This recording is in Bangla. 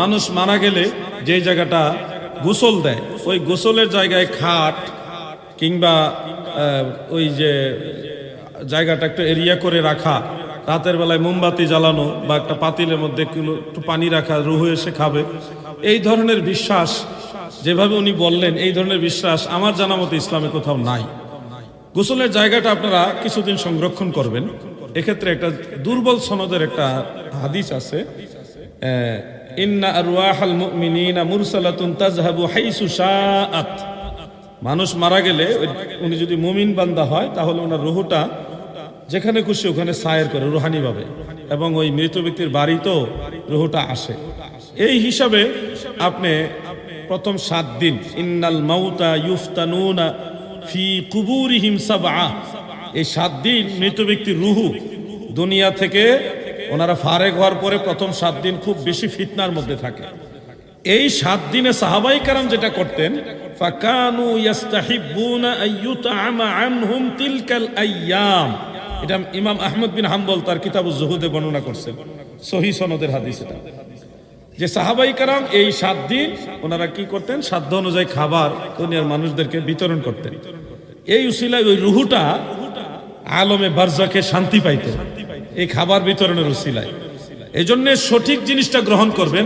মানুষ মারা গেলে যে জায়গাটা গোসল দেয়, ওই গোসলের জায়গায় খাট কিংবা ওই যে জায়গাটা একটু এরিয়া করে রাখা, রাতের বেলায় মোমবাতি জ্বালানো বা একটা পাতিলের মধ্যে একটু পানি রাখা, রুহু এসে খাবে। এই ধরনের বিশ্বাস যেভাবে উনি বললেন, এই ধরনের বিশ্বাস আমার জানা মতো ইসলামে কোথাও নাই। গোসলের জায়গাটা আপনারা কিছুদিন সংরক্ষণ করবেন। এক্ষেত্রে একটা দুর্বল সনদের একটা হাদিস আছে ইন্না হাইসু মানুষ মারা গেলে উনি যদি মুমিন বান্দা হয়, তাহলে ওনার রুহুটা যেখানে খুশি ওখানে সায়ের করে রুহানি ভাবে এবং ওই মৃত ব্যক্তির বাড়িতেও রুহুটা আসে। এই হিসাবে আপনি প্রথম সাত দিন, ইন্নাল মাউতা ইউফতানুনা ফি কুবুরিহিম সাবআ। এই সাত দিন মৃত ব্যক্তির রুহু দুনিয়া থেকে ওনারা ফারেক হওয়ার পরে প্রথম সাত দিন খুব বেশি ফিতনার মধ্যে থাকে। এই সাত দিনে সাহাবাই কারাম যেটা করতেন, ফাকানু ইয়াস্তাহিব্বুনা আইয়ুতআমা আনহুম তিলকাল আইয়াম। এটা ইমাম আহমদ বিন হাম্বল তার কিতাব জুহুদে বর্ণনা করছেন। সহি সনদের হাদিস এটা। যে সাহাবাই কারাম এই সাত দিন ওনারা কি করতেন? সাধ্য অনুযায়ী খাবার দুনিয়ার মানুষদেরকে বিতরণ করতেন। এই উসিলায় ওই রুহুটা আলমে বারজাকে শান্তি পাইতেন। এই খাবার বিতরণের উসিলায়। এই সঠিক জিনিসটা গ্রহণ করবেন